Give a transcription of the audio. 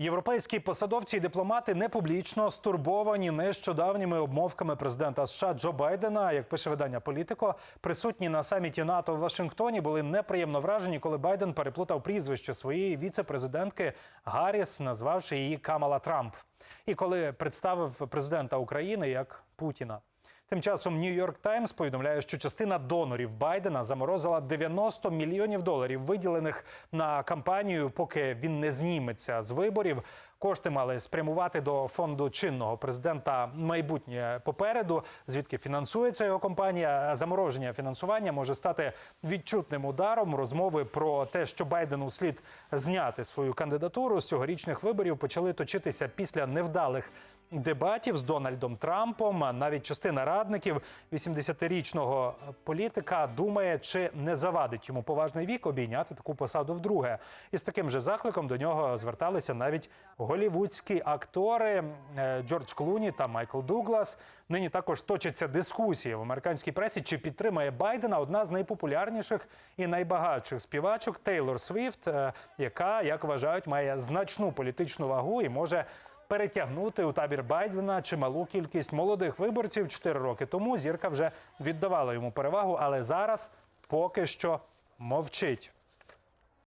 Європейські посадовці і дипломати не публічно стурбовані нещодавніми обмовками президента США Джо Байдена. Як пише видання Політико, присутні на саміті НАТО в Вашингтоні були неприємно вражені, коли Байден переплутав прізвище своєї віце-президентки Гарріс, назвавши її Камала Трамп. І коли представив президента України як Путіна. Тим часом Нью-Йорк Таймс повідомляє, що частина донорів Байдена заморозила 90 мільйонів доларів, виділених на кампанію, поки він не зніметься з виборів. Кошти мали спрямувати до фонду чинного президента майбутнє попереду, звідки фінансується його компанія. Замороження фінансування може стати відчутним ударом. Розмови про те, що Байдену слід зняти свою кандидатуру з цьогорічних виборів, почали точитися після невдалих дебатів з Дональдом Трампом. Навіть частина радників 80-річного політика думає, чи не завадить йому поважний вік обійняти таку посаду вдруге. І з таким же закликом до нього зверталися навіть голівудські актори е, Джордж Клуні та Майкл Дуглас. Нині також точаться дискусії в американській пресі, чи підтримає Байдена одна з найпопулярніших і найбагатших співачок Тейлор Свіфт, е, яка, як вважають, має значну політичну вагу і може перетягнути у табір Байдена чималу кількість молодих виборців. Чотири роки тому зірка вже віддавала йому перевагу, але зараз поки що мовчить.